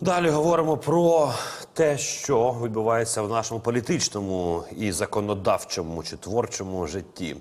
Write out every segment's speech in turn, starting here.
Далі говоримо про те, що відбувається в нашому політичному і законодавчому чи творчому житті.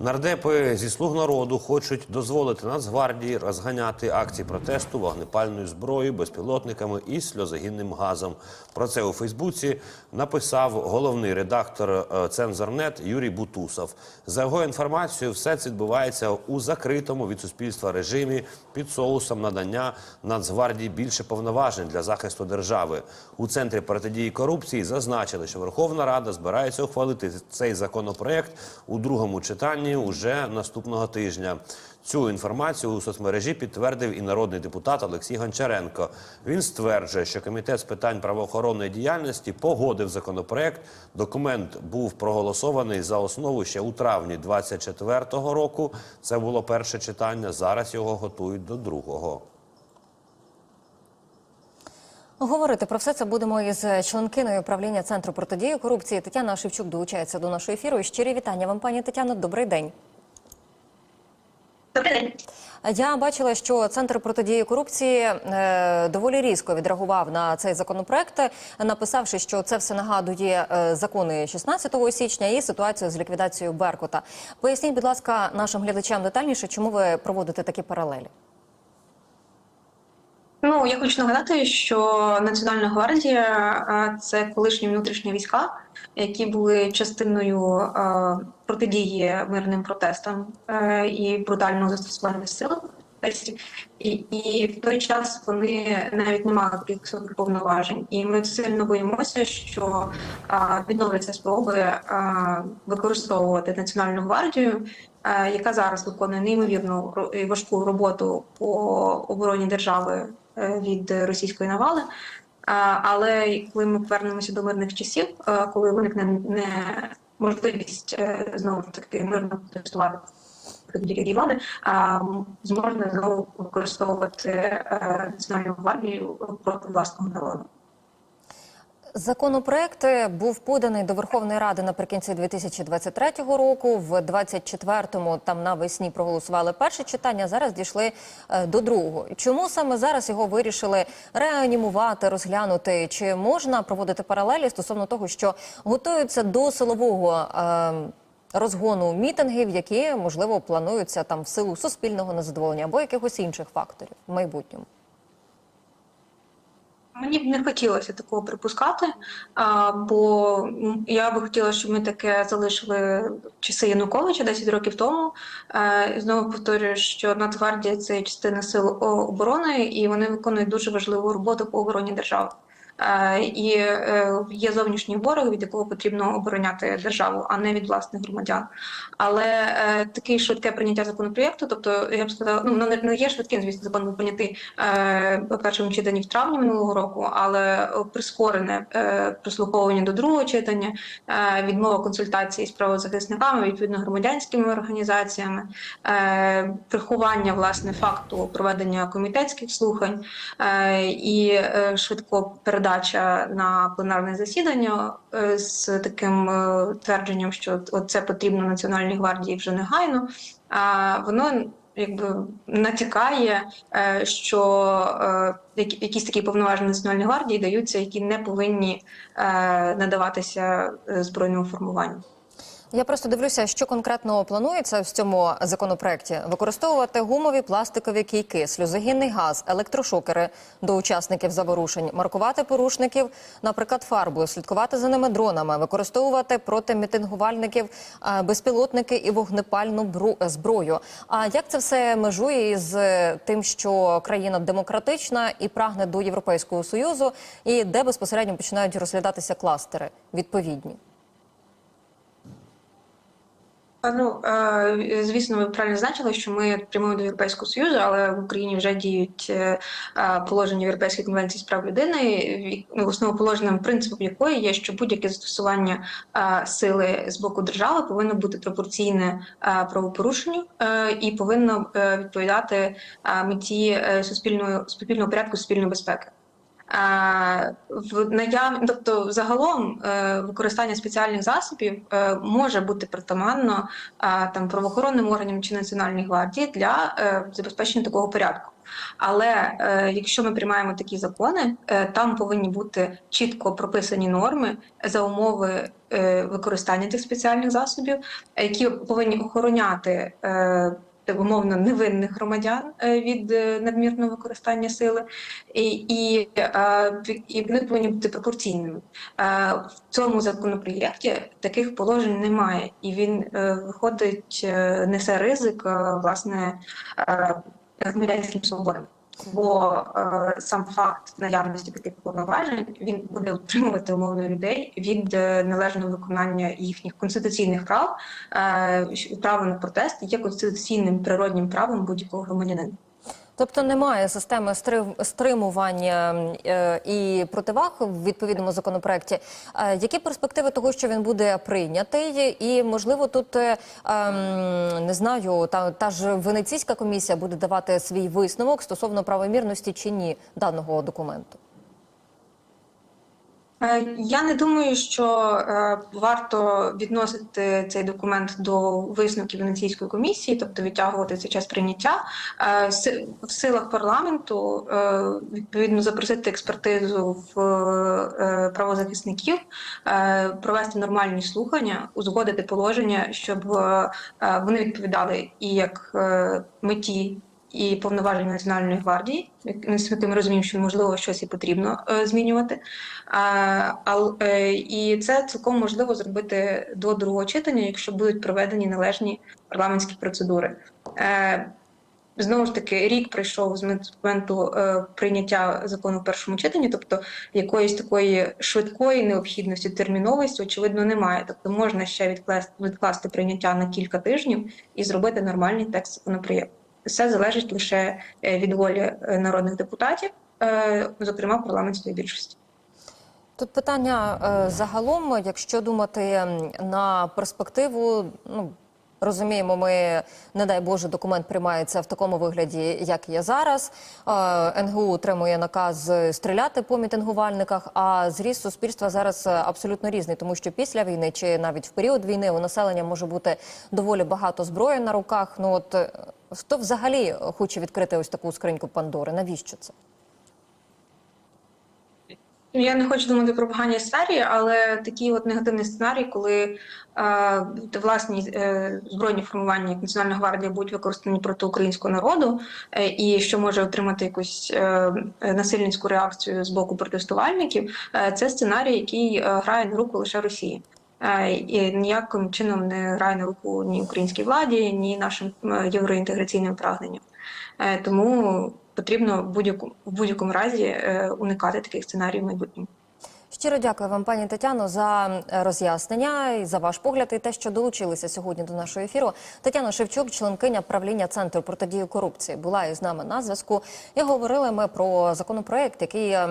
Нардепи зі слуг народу хочуть дозволити Нацгвардії розганяти акції протесту вогнепальною зброєю, безпілотниками і сльозогінним газом. Про це у Фейсбуці написав головний редактор е, Цензорнет Юрій Бутусов. За його інформацією, все це відбувається у закритому від суспільства режимі під соусом надання Нацгвардії більше повноважень для захисту держави. У центрі протидії корупції зазначили, що Верховна Рада збирається ухвалити цей законопроект у другому читанні уже наступного тижня. Цю інформацію у соцмережі підтвердив і народний депутат Олексій Гончаренко. Він стверджує, що комітет з питань правоохоронної діяльності погодив законопроект. Документ був проголосований за основу ще у травні 24-го року. Це було перше читання. Зараз його готують до другого. Говорити про все це будемо із членкиною управління центру протидії корупції. Тетяна Шевчук долучається до нашого ефіру. Щирі вітання вам, пані Тетяно. Добрий день. Добрий день. Я бачила, що центр протидії корупції е, доволі різко відреагував на цей законопроект, написавши, що це все нагадує е, закони 16 січня і ситуацію з ліквідацією Беркута. Поясніть, будь ласка, нашим глядачам детальніше, чому ви проводите такі паралелі. Ну я хочу нагадати, що Національна гвардія це колишні внутрішні війська, які були частиною протидії мирним протестам е, і брутального застосування сил. І, і в той час вони навіть не мали таких повноважень, і ми сильно боїмося, що а, відновляться спроби а, використовувати національну гвардію, а, яка зараз виконує неймовірну важку роботу по обороні держави від російської навали. Але коли ми повернемося до мирних часів, е, коли виникне не можливість е, знову ж таки мирно протестувати будь-які влади, зможна знову використовувати е, національну гвардію проти власного народу. Законопроект був поданий до Верховної Ради наприкінці 2023 року. В 24-му там навесні проголосували перше читання. Зараз дійшли е, до другого. Чому саме зараз його вирішили реанімувати, розглянути? Чи можна проводити паралелі стосовно того, що готуються до силового? Е, Розгону мітингів, які можливо плануються там в силу суспільного незадоволення або якихось інших факторів в майбутньому. Мені б не хотілося такого припускати, бо я би хотіла, щоб ми таке залишили часи Януковича 10 років тому. Е, Знову повторюю, що Нацгвардія це частина сил оборони, і вони виконують дуже важливу роботу по обороні держави. Е, І е, є зовнішній ворог, від якого потрібно обороняти державу, а не від власних громадян. Але е, таке швидке прийняття законопроєкту, тобто я б сказала, ну не, є швидким, звісно, закон був прийнятий першому читанні в травні минулого року, але прискорене прислуховування до другого читання, відмова консультації з правозахисниками, відповідно громадянськими організаціями, приховання власне факту проведення комітетських слухань і швидко передача на пленарне засідання е, з таким е, твердженням, що це потрібно Національній гвардії вже негайно. Воно якби натякає, е, що якісь такі повноваження Національної гвардії даються, які не повинні надаватися збройному формуванню. Я просто дивлюся, що конкретно планується в цьому законопроекті: використовувати гумові пластикові кійки, сльозогінний газ, електрошокери до учасників заворушень, маркувати порушників, наприклад, фарбою, слідкувати за ними дронами, використовувати проти мітингувальників е, безпілотники і вогнепальну бру- зброю. А як це все межує із е, тим, що країна демократична і прагне до Європейського союзу, і де безпосередньо починають розглядатися кластери відповідні? Ну звісно, ви правильно зазначили, що ми прямуємо до Європейського союзу, але в Україні вже діють е, положення Європейської конвенції з прав людини, ну, основоположним принципом якої є, що будь-яке застосування сили з боку держави повинно бути пропорційне правопорушенню е, і повинно е, відповідати меті суспільної суспільного порядку, суспільної безпеки. В наяв... тобто, загалом е, використання спеціальних засобів е, може бути притаманно там правоохоронним органам чи національній гвардії для е, забезпечення такого порядку. Але якщо ми приймаємо такі закони, там повинні бути чітко прописані норми за умови використання цих спеціальних засобів, які повинні охороняти. Умовно невинних громадян е, від е, надмірного використання сили, і, і, е, і вони повинні бути пропорційними. В цьому законопроєкті таких положень немає, і він виходить, несе ризик власне громадянським свободам. Бо е, сам факт наявності таких повноважень він буде утримувати умовно людей від е, належного виконання їхніх конституційних прав. Е, право на протест є конституційним природнім правом будь-якого громадянина. Тобто немає системи стримування е, і противаг в відповідному законопроекті. Е, Які перспективи того, що він буде прийнятий? І можливо, тут е, ем, не знаю, та, та ж венеційська комісія буде давати свій висновок стосовно правомірності чи ні даного документу. Е, Я не думаю, що е, варто відносити цей документ до висновків Венеційської комісії, тобто відтягувати цей час прийняття. Е, В силах парламенту відповідно запросити експертизу в правозахисників, провести нормальні слухання, узгодити положення, щоб вони відповідали і як меті і повноважень Національної гвардії, яким ми розуміємо, що можливо щось і потрібно е, змінювати. Е, і це цілком можливо зробити до другого читання, якщо будуть проведені належні парламентські процедури. Е, Знову ж таки, рік пройшов з моменту прийняття закону в першому читанні, тобто якоїсь такої швидкої необхідності, терміновості, очевидно, немає. Тобто можна ще відкласти прийняття на кілька тижнів і зробити нормальний текст законопроєкту. Все залежить лише е, від волі е, народних депутатів, е, зокрема парламентської більшості. Тут питання загалом, якщо думати на перспективу, ну. Розуміємо, ми не дай Боже, документ приймається в такому вигляді, як є зараз. Е, НГУ отримує наказ стріляти по мітингувальниках. А зріст суспільства зараз е, абсолютно різний, тому що після війни чи навіть в період війни у населення може бути доволі багато зброї на руках. Ну от е, хто взагалі хоче відкрити ось таку скриньку Пандори? Навіщо це? Я не хочу думати про погані сценарії, але такий от негативний сценарій, коли е, власні е, збройні формування, як Національна гвардія, будуть використані проти українського народу, е, і що може отримати якусь е, насильницьку реакцію з боку протестувальників, е, це сценарій, який е, грає на руку лише Росії. Е, І ніяким чином не грає на руку ні українській владі, ні нашим е, євроінтеграційним прагненням. Е, Тому потрібно в будь-якому в будь-якому разі е, уникати таких сценаріїв в майбутньому. Щиро дякую вам, пані Тетяно, за е, роз'яснення і за ваш погляд, і те, що долучилися сьогодні до нашого ефіру. Тетяна Шевчук, членкиня правління центру протидії корупції, була із нами на зв'язку. І говорили ми про законопроект, який е,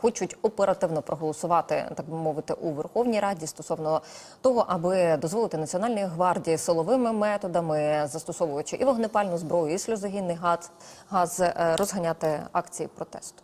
хочуть оперативно проголосувати, так би мовити, у Верховній Раді стосовно того, аби дозволити Національній гвардії силовими методами, застосовуючи і вогнепальну зброю, і сльозогінний газ, газ е, розганяти акції протесту.